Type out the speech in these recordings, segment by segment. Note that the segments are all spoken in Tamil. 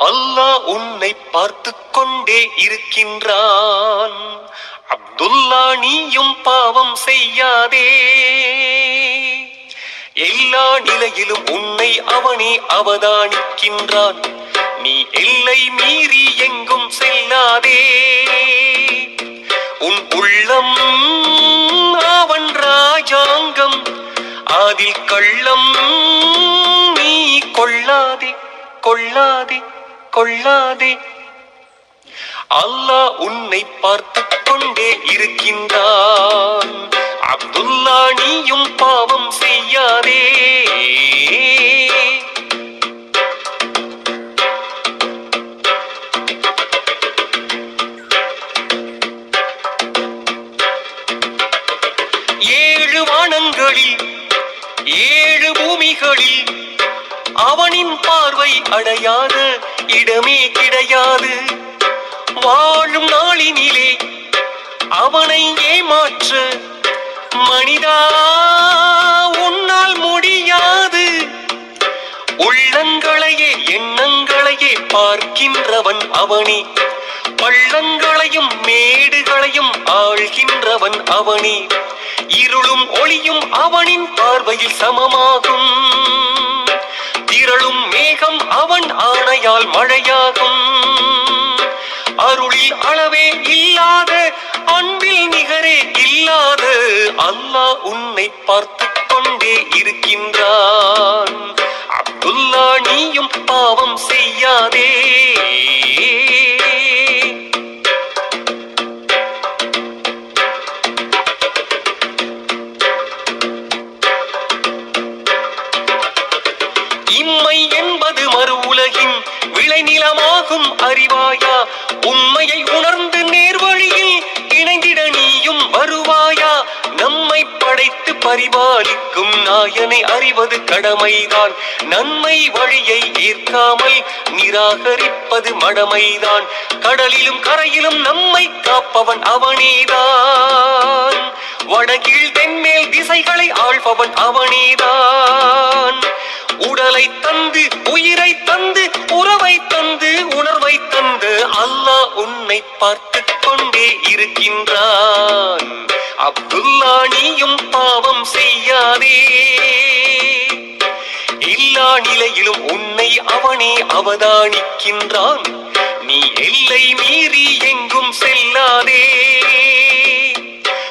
அல்லாஹ் உன்னை பார்த்து கொண்டே இருக்கின்றான். அப்துல்லா நீயும் பாவம் செய்யாதே. எல்லா நிலையிலும் உன்னை அவனே அவதானிக்கின்றான். நீ எல்லை மீறி எங்கும் செல்லாதே. உன் உள்ளம் அவன் ராஜாங்கம். அதில் கள்ளம் நீ கொள்ளாதே கொள்ளாதே. கொள்ளாதே. அல்லாஹ் உன்னை பார்த்து கொண்டே இருக்கின்றான். அப்துல்லா நீயும் பாவம் செய்யாதே. ஏழு வானங்களில் ஏழு பூமிகளில் அவனின் பார்வை அடையாத இடமே கிடையாது. வாழும் நாளினிலே அவனை ஏமாற்ற மனிதா உன்னால் முடியாது. உள்ளங்களையே எண்ணங்களையே பார்க்கின்றவன் அவனே. பள்ளங்களையும் மேடுகளையும் ஆழ்கின்றவன் அவனே. இருளும் ஒளியும் அவனின் பார்வையில் சமமாகும். திரளும் மேகம் அவன் ஆணையால் மழையாகும். அருளில் அளவே இல்லாத அன்பில் நிகரே இல்லாத அல்லாஹ் உன்னை பார்த்து கொண்டே இருக்கின்றான். அப்துல்லா நீயும் பாவம் செய்யாதே. இம்மை என்பது மறு உலகின் விளைநிலமாகும் அறிவாயா? உண்மையை உணர்ந்து நேர்வழியில் இணைந்திட நீயும் வருவாயா? நம்மை படைத்து பரிபாலிக்கும் நாயனை அறிவது கடமைதான். நன்மை வழியை ஏற்காமல் நிராகரிப்பது மடமைதான். கடலிலும் கரையிலும் நம்மை காப்பவன் அவனேதான். வடகில் தென்மேல் திசைகளை ஆள்பவன் அவனேதான். உடலை தந்து உயிரை தந்து உறவை தந்து உணர்வை தந்து அல்லாஹ் உன்னை பார்த்து கொண்டே இருக்கின்றான். அப்துல்லா நீயும் பாவம் செய்யாதே. எல்லா நிலையிலும் உன்னை அவனே அவதானிக்கின்றான். நீ எல்லை மீறி எங்கும் செல்லாதே.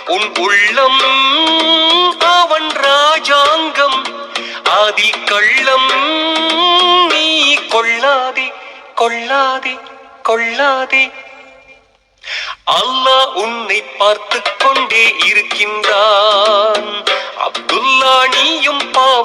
உன் உள்ளம் அவன் ராஜாங்கம் காதில் கள்ளம் நீ கொள்ளாதே கொள்ளாதே கொள்ளாதே. அல்லாஹ் உன்னை பார்த்து கொண்டே இருக்கின்றான். அப்துல்லா நீயும் பா